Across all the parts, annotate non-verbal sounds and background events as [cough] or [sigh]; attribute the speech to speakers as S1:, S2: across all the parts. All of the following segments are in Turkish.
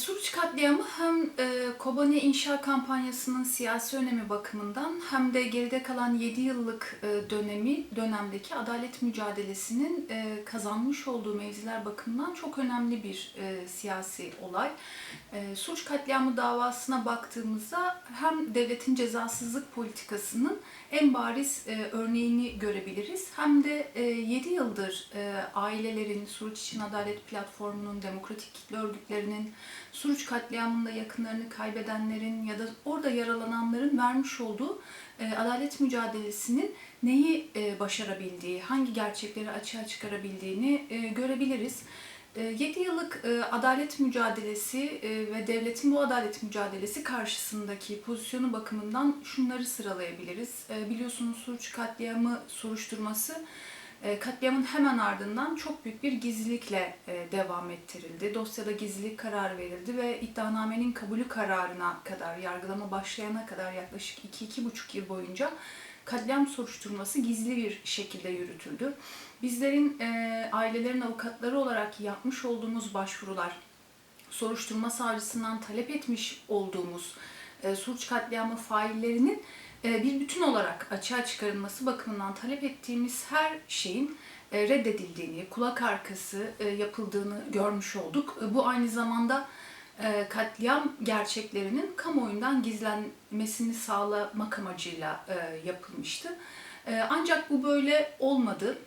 S1: Suruç katliamı hem e, Kobani inşa kampanyasının siyasi önemi bakımından hem de geride kalan 7 yıllık e, dönemi dönemdeki adalet mücadelesinin e, kazanmış olduğu mevziler bakımından çok önemli bir e, siyasi olay. E, Suruç katliamı davasına baktığımızda hem devletin cezasızlık politikasının en bariz e, örneğini görebiliriz. Hem de e, 7 yıldır e, ailelerin, Suruç İçin Adalet Platformu'nun, demokratik kitle örgütlerinin, Suruç katliamında yakınlarını kaybedenlerin ya da orada yaralananların vermiş olduğu e, adalet mücadelesinin neyi e, başarabildiği, hangi gerçekleri açığa çıkarabildiğini e, görebiliriz. 7 yıllık e, adalet mücadelesi e, ve devletin bu adalet mücadelesi karşısındaki pozisyonu bakımından şunları sıralayabiliriz. E, biliyorsunuz Suruç katliamı soruşturması katliamın hemen ardından çok büyük bir gizlilikle devam ettirildi. Dosyada gizlilik kararı verildi ve iddianamenin kabulü kararına kadar, yargılama başlayana kadar yaklaşık 2-2,5 yıl boyunca katliam soruşturması gizli bir şekilde yürütüldü. Bizlerin e, ailelerin avukatları olarak yapmış olduğumuz başvurular, soruşturma savcısından talep etmiş olduğumuz e, Suruç katliamı faillerinin e, bir bütün olarak açığa çıkarılması bakımından talep ettiğimiz her şeyin reddedildiğini, kulak arkası e, yapıldığını görmüş olduk. E, bu aynı zamanda e, katliam gerçeklerinin kamuoyundan gizlenmesini sağlamak amacıyla e, yapılmıştı. E, ancak bu böyle olmadı.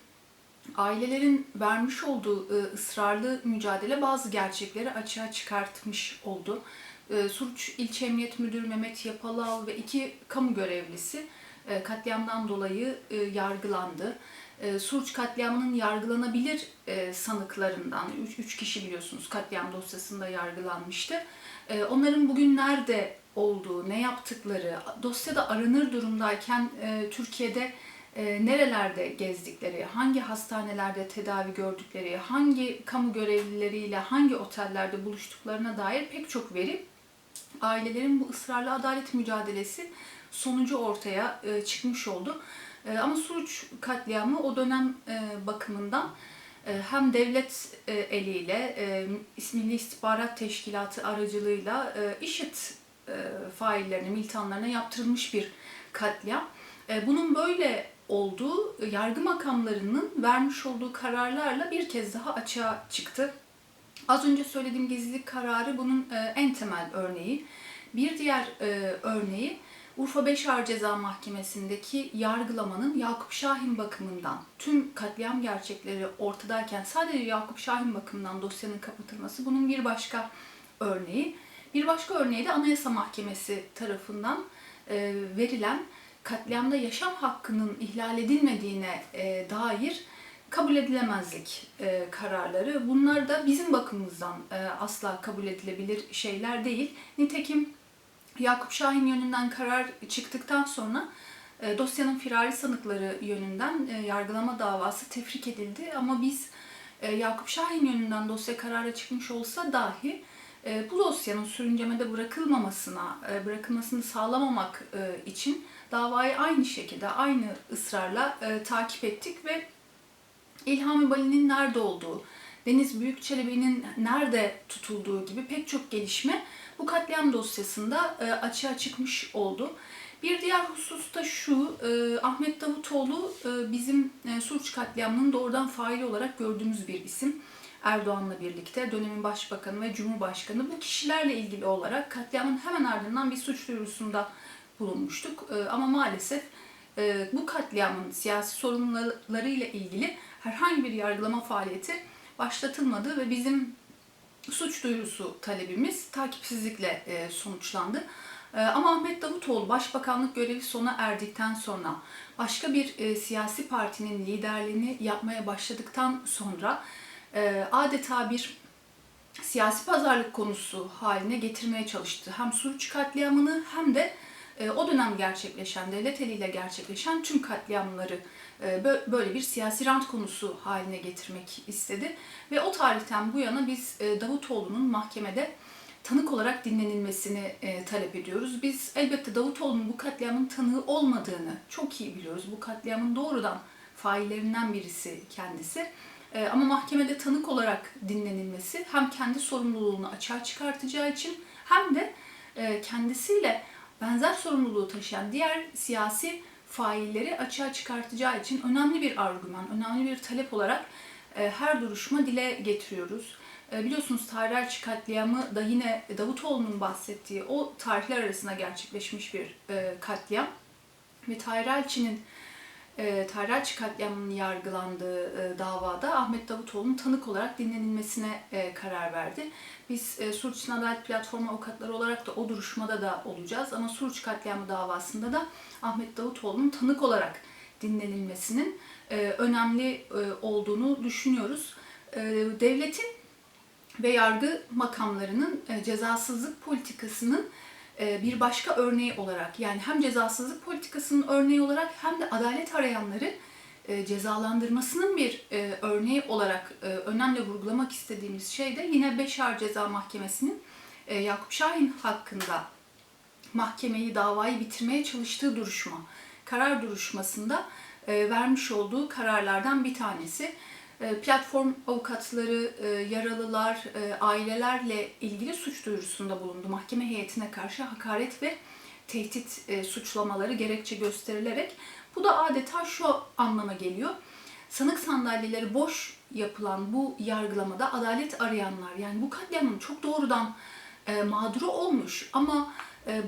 S1: Ailelerin vermiş olduğu ısrarlı mücadele bazı gerçekleri açığa çıkartmış oldu. Suruç İlçe Emniyet Müdürü Mehmet Yapalal ve iki kamu görevlisi katliamdan dolayı yargılandı. E, katliamının yargılanabilir e, sanıklarından, 3 kişi biliyorsunuz katliam dosyasında yargılanmıştı. E, onların bugün nerede olduğu, ne yaptıkları, dosyada aranır durumdayken Türkiye'de nerelerde gezdikleri, hangi hastanelerde tedavi gördükleri, hangi kamu görevlileriyle hangi otellerde buluştuklarına dair pek çok veri ailelerin bu ısrarlı adalet mücadelesi sonucu ortaya çıkmış oldu. E, ama Suruç katliamı o dönem e, bakımından e, hem devlet eliyle, Milli İstihbarat Teşkilatı aracılığıyla IŞİD faillerine, militanlarına yaptırılmış bir katliam. Bunun böyle olduğu yargı makamlarının vermiş olduğu kararlarla bir kez daha açığa çıktı. Az önce söylediğim gizlilik kararı bunun en temel örneği. Bir diğer örneği Urfa 5 Ağır Ceza Mahkemesi'ndeki yargılamanın Yakup Şahin bakımından tüm katliam gerçekleri ortadayken sadece Yakup Şahin bakımından dosyanın kapatılması bunun bir başka örneği. Bir başka örneği de Anayasa Mahkemesi tarafından e, verilen katliamda yaşam hakkının ihlal edilmediğine e, dair kabul edilemezlik e, kararları. Bunlar da bizim bakımımızdan e, asla kabul edilebilir şeyler değil. Nitekim Yakup Şahin yönünden karar çıktıktan sonra e, dosyanın firari sanıkları yönünden e, yargılama davası tefrik edildi. Ama biz e, Yakup Şahin yönünden dosya karara çıkmış olsa dahi bu dosyanın sürüncemede bırakılmamasına, bırakılmasını sağlamamak için davayı aynı şekilde, aynı ısrarla takip ettik ve İlhami Bali'nin nerede olduğu, Deniz Büyükçelebi'nin nerede tutulduğu gibi pek çok gelişme bu katliam dosyasında e, açığa çıkmış oldu. Bir diğer husus da şu, e, Ahmet Davutoğlu e, bizim e, Suruç katliamının doğrudan faili olarak gördüğümüz bir isim. Erdoğan'la birlikte dönemin başbakanı ve cumhurbaşkanı bu kişilerle ilgili olarak katliamın hemen ardından bir suç duyurusunda bulunmuştuk. E, ama maalesef e, bu katliamın siyasi sorunlarıyla ilgili herhangi bir yargılama faaliyeti başlatılmadı ve bizim suç duyurusu talebimiz takipsizlikle e, sonuçlandı. E, ama Ahmet Davutoğlu başbakanlık görevi sona erdikten sonra başka bir e, siyasi partinin liderliğini yapmaya başladıktan sonra adeta bir siyasi pazarlık konusu haline getirmeye çalıştı. Hem Suruç katliamını hem de o dönem gerçekleşen, devlet eliyle gerçekleşen tüm katliamları e, böyle bir siyasi rant konusu haline getirmek istedi. Ve o tarihten bu yana biz e, Davutoğlu'nun mahkemede tanık olarak dinlenilmesini e, talep ediyoruz. Biz elbette Davutoğlu'nun bu katliamın tanığı olmadığını çok iyi biliyoruz. Bu katliamın doğrudan faillerinden birisi kendisi. Ama mahkemede tanık olarak dinlenilmesi hem kendi sorumluluğunu açığa çıkartacağı için hem de e, kendisiyle benzer sorumluluğu taşıyan diğer siyasi failleri açığa çıkartacağı için önemli bir argüman, önemli bir talep olarak e, her duruşma dile getiriyoruz. E, biliyorsunuz Tahrirerçi katliamı da yine Davutoğlu'nun bahsettiği o tarihler arasında gerçekleşmiş bir e, katliam. Ve Tahrirerçi'nin e, Tahrirerçi katliamının yargılandığı e, davada Ahmet Davutoğlu'nun tanık olarak dinlenilmesine e, karar verdi. Biz e, Suruç İçin Adalet Platformu avukatları olarak da o duruşmada da olacağız. Ama Suruç katliamı davasında da Ahmet Davutoğlu'nun tanık olarak dinlenilmesinin e, önemli e, olduğunu düşünüyoruz. E, devletin ve yargı makamlarının e, cezasızlık politikasının bir başka örneği olarak yani hem cezasızlık politikasının örneği olarak hem de adalet arayanları e, cezalandırmasının bir e, örneği olarak e, önemli vurgulamak istediğimiz şey de yine Beşar Ceza Mahkemesi'nin e, Yakup Şahin hakkında mahkemeyi, davayı bitirmeye çalıştığı duruşma, karar duruşmasında e, vermiş olduğu kararlardan bir tanesi. E, platform avukatları, e, yaralılar, e, ailelerle ilgili suç duyurusunda bulundu. Mahkeme heyetine karşı hakaret ve tehdit suçlamaları gerekçe gösterilerek. Bu da adeta şu anlama geliyor. Sanık sandalyeleri boş yapılan bu yargılamada adalet arayanlar yani bu katliamın çok doğrudan mağduru olmuş ama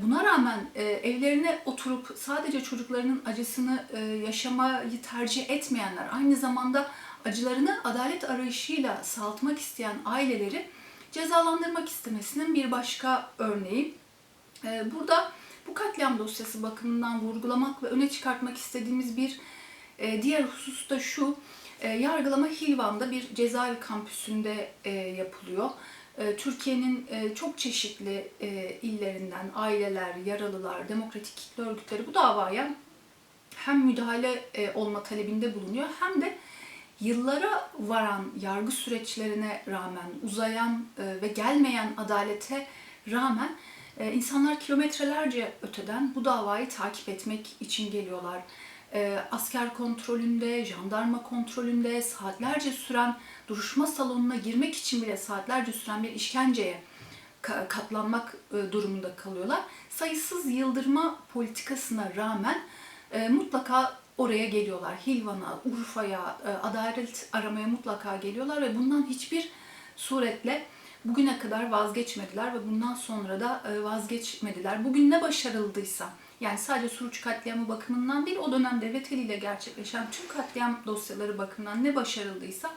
S1: buna rağmen evlerine oturup sadece çocuklarının acısını yaşamayı tercih etmeyenler aynı zamanda acılarını adalet arayışıyla sağaltmak isteyen aileleri cezalandırmak istemesinin bir başka örneği. E, burada bu katliam dosyası bakımından vurgulamak ve öne çıkartmak istediğimiz bir e, diğer husus da şu. E, yargılama Hilvan'da bir cezaevi kampüsünde e, yapılıyor. Türkiye'nin çok çeşitli illerinden aileler, yaralılar, demokratik kitle örgütleri bu davaya hem müdahale olma talebinde bulunuyor hem de yıllara varan yargı süreçlerine rağmen uzayan e, ve gelmeyen adalete rağmen e, insanlar kilometrelerce öteden bu davayı takip etmek için geliyorlar. E, asker kontrolünde, jandarma kontrolünde saatlerce süren duruşma salonuna girmek için bile saatlerce süren bir işkenceye katlanmak durumunda kalıyorlar. Sayısız yıldırma politikasına rağmen mutlaka oraya geliyorlar. Hilvan'a, Urfa'ya, adalet aramaya mutlaka geliyorlar ve bundan hiçbir suretle bugüne kadar vazgeçmediler ve bundan sonra da vazgeçmediler. Bugün ne başarıldıysa, yani sadece Suruç katliamı bakımından değil, o dönem devlet eliyle gerçekleşen tüm katliam dosyaları bakımından ne başarıldıysa,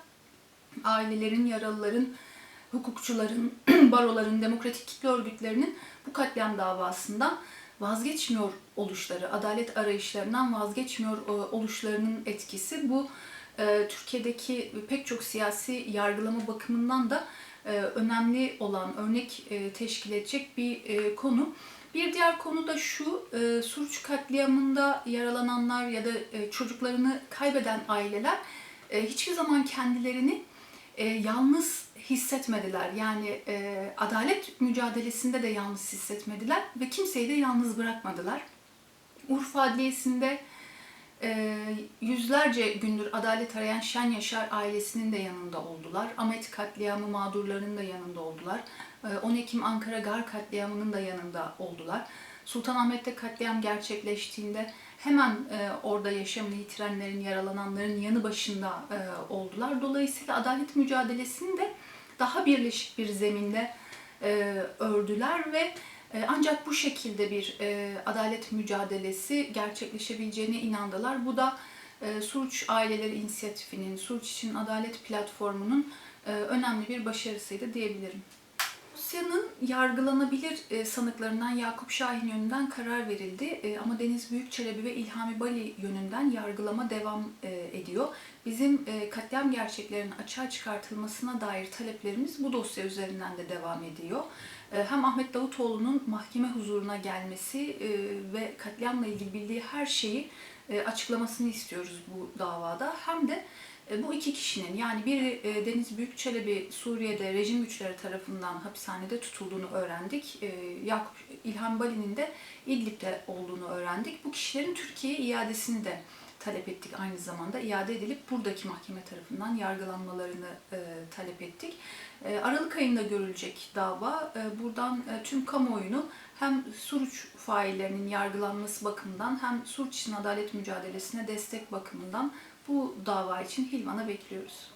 S1: ailelerin, yaralıların, hukukçuların, [clears throat] baroların, demokratik kitle örgütlerinin bu katliam davasından vazgeçmiyor oluşları, adalet arayışlarından vazgeçmiyor oluşlarının etkisi bu Türkiye'deki pek çok siyasi yargılama bakımından da önemli olan, örnek teşkil edecek bir konu. Bir diğer konu da şu, Suruç katliamında yaralananlar ya da çocuklarını kaybeden aileler hiçbir zaman kendilerini yalnız hissetmediler. Yani adalet mücadelesinde de yalnız hissetmediler ve kimseyi de yalnız bırakmadılar. Urfa Adliyesi'nde yüzlerce gündür adalet arayan Şen Yaşar ailesinin de yanında oldular. Ahmet katliamı mağdurlarının da yanında oldular. 10 Ekim Ankara Gar katliamının da yanında oldular. Sultanahmet'te katliam gerçekleştiğinde hemen e, orada yaşamını yitirenlerin, yaralananların yanı başında e, oldular. Dolayısıyla adalet mücadelesini de daha birleşik bir zeminde e, ördüler ve e, ancak bu şekilde bir e, adalet mücadelesi gerçekleşebileceğine inandılar. Bu da e, Suruç Aileleri İnisiyatifinin, Suruç için Adalet Platformu'nun e, önemli bir başarısıydı diyebilirim. Dosyanın yargılanabilir e, sanıklarından Yakup Şahin yönünden karar verildi e, ama Deniz Büyükçelebi ve İlhami Bali yönünden yargılama devam e, ediyor. Bizim katliam gerçeklerinin açığa çıkartılmasına dair taleplerimiz bu dosya üzerinden de devam ediyor. Hem Ahmet Davutoğlu'nun mahkeme huzuruna gelmesi ve katliamla ilgili bildiği her şeyi açıklamasını istiyoruz bu davada hem de bu iki kişinin yani biri e, Deniz Büyükçelebi Suriye'de rejim güçleri tarafından hapishanede tutulduğunu öğrendik. E, Yakup İlhan Bali'nin de İdlib'de olduğunu öğrendik. Bu kişilerin Türkiye'ye iadesini de talep ettik aynı zamanda. iade edilip buradaki mahkeme tarafından yargılanmalarını e, talep ettik. E, Aralık ayında görülecek dava. E, buradan e, tüm kamuoyunu hem suç faillerinin yargılanması bakımından hem suç için adalet mücadelesine destek bakımından bu dava için Hilvan'a bekliyoruz.